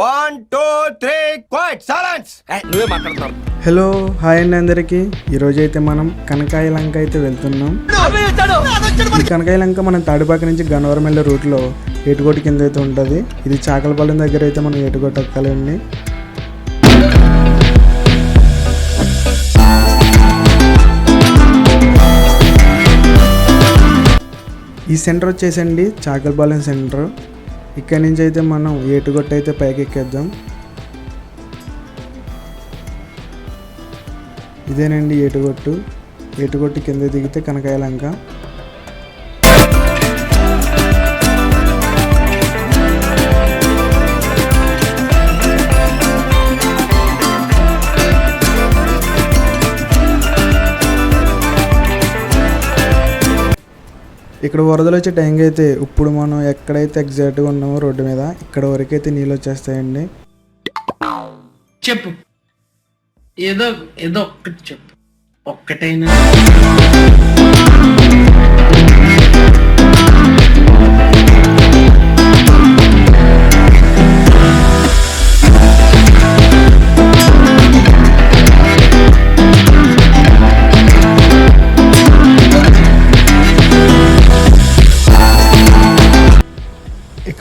One two three quiet silence నువ్వే మాట్లాడుతున్నావు hello hi అండి అందరికీ. ఈరోజు అయితే మనం కనకాయ లంక అయితే వెళ్తున్నాం. ఈ కనకాయ లంక మనం తాడిపాక నుంచి గన్నవరం వెళ్ళే రూట్లో ఏటుకోటి కింద అయితే ఉంటుంది. ఇది చాకలపాలెం దగ్గర అయితే మనం ఏటుకోటి ఎక్కాలండి. ఈ సెంటర్ వచ్చేసండి చాకలపాలెం సెంటర్. ఇక్కడ నుంచి అయితే మనం ఏటుగొట్టు అయితే పైకి ఎక్కేద్దాం ఇదేనండి ఏటుగొట్టు. ఏటుగొట్టు కింద దిగితే కనకాయలంక. ఇక్కడ వరదలు వచ్చే టైంకి అయితే ఇప్పుడు మనం ఎక్కడైతే ఎగ్జాక్ట్గా ఉన్నామో రోడ్డు మీద ఇక్కడ వరకు అయితే నీళ్ళు వచ్చేస్తాయండి. చెప్పు. ఏదో ఏదో ఒక్కటి చెప్పు. ఒక్కటైనా.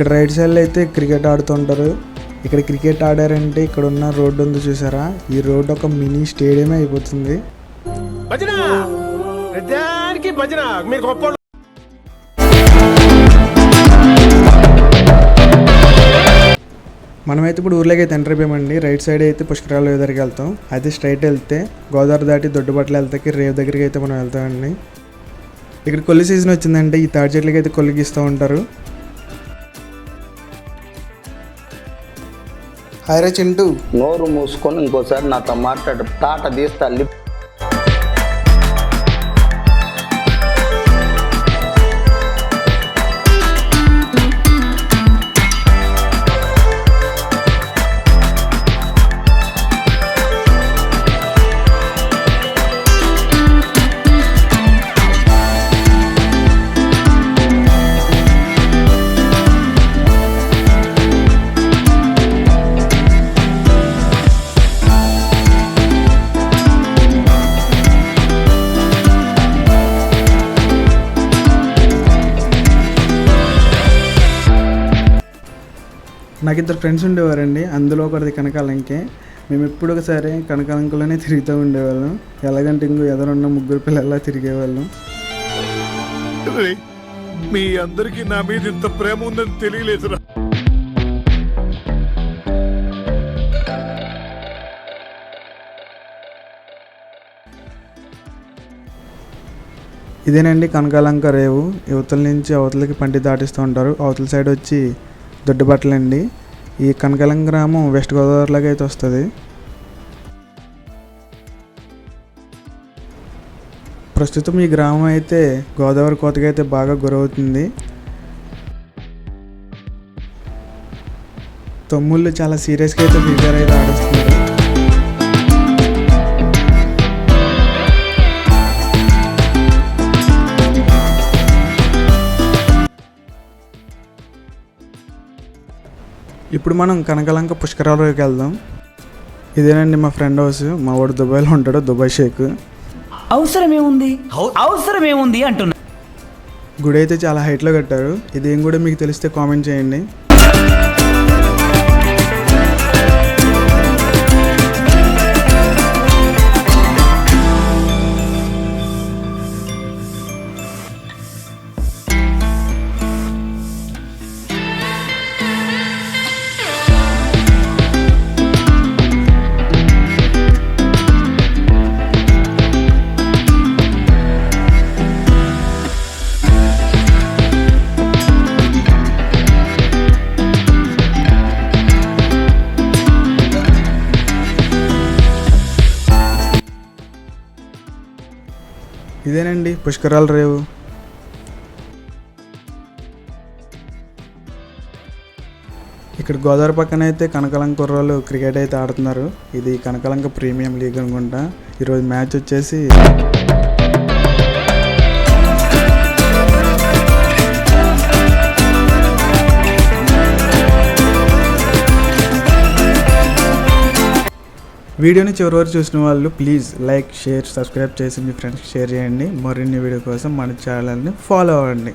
ఇక్కడ రైట్ సైడ్లో అయితే క్రికెట్ ఆడుతుంటారు. ఇక్కడ క్రికెట్ ఆడారంటే ఇక్కడ ఉన్న రోడ్డు ఉంది చూసారా? ఈ రోడ్డు ఒక మినీ స్టేడియమే అయిపోతుంది. మనమైతే ఇప్పుడు ఊర్లోకి అయితే ఎంటర్ అయిపోయామండి. రైట్ సైడ్ అయితే పుష్కరాల దగ్గరికి వెళ్తాం. అయితే స్ట్రైట్ వెళ్తే గోదావరి దాటి దొడ్డుబట్టలు వెళ్తాకి రేవు దగ్గరికి అయితే మనం వెళ్తామండి. ఇక్కడ కొల్లి సీజన్ వచ్చిందంటే ఈ తాడి చెట్లకి అయితే కొల్లికి ఇస్తూ ఉంటారు. హైరచింటూ చింటూ. నోరు మూసుకొని ఇంకోసారి నాతో మాట్లాడు. తాట తీస్తా లిప్ నాకు ఇద్దరు ఫ్రెండ్స్ ఉండేవారండి. అందులో ఒకటిది కనకాలంకే మేము ఎప్పుడు ఒకసారి కనకాలంకలోనే తిరుగుతూ ఉండేవాళ్ళం. ఎలాగంటే ఇంకో ఎదురున్న ముగ్గురు పిల్లల్లా తిరిగేవాళ్ళం. మీ అందరికి నా మీద ఇంత ప్రేమ ఉందని తెలియలేదురా. ఇదేనండి కనకాలంక రేవు. యువతల నుంచి అవతలకి పంటి దాటిస్తూ ఉంటారు. అవతల సైడ్ వచ్చి దొడ్డుబట్టలండి ఈ కనకలం గ్రామం వెస్ట్ గోదావరిలాగా అయితే వస్తుంది. ప్రస్తుతం ఈ గ్రామం అయితే గోదావరి కోతగా అయితే బాగా గురవుతుంది. తమ్ముళ్ళు చాలా సీరియస్గా అయితే ప్రిపేర్ అయితే ఆడిస్తున్నారు. ఇప్పుడు మనం కనకలంక పుష్కరాలకి వెళ్దాం. ఇదేనండి మా ఫ్రెండ్ హౌస్. మా వాడు దుబాయ్లో ఉంటాడు దుబాయ్ షేక్. అవసరం ఏముంది? అవసరం ఏముంది అంటున్నా. గుడి అయితే చాలా హైట్లో కట్టారు. ఇదేం కూడా మీకు తెలిస్తే కామెంట్ చేయండి. ఇదేనండి పుష్కరాల రేవు. ఇక్కడ గోదావరి పక్కన అయితే కనకలంక కుర్రాలు క్రికెట్ అయితే ఆడుతున్నారు. ఇది కనకలంక ప్రీమియం లీగ్ అనుకుంటా. ఈరోజు మ్యాచ్ వచ్చేసి వీడియోని చివరి వరకు చూసిన వాళ్ళు ప్లీజ్ లైక్ షేర్ సబ్స్క్రైబ్ చేసి మీ ఫ్రెండ్స్కి షేర్ చేయండి. మరిన్ని వీడియో కోసం మన ఛానల్ని ఫాలో అవ్వండి.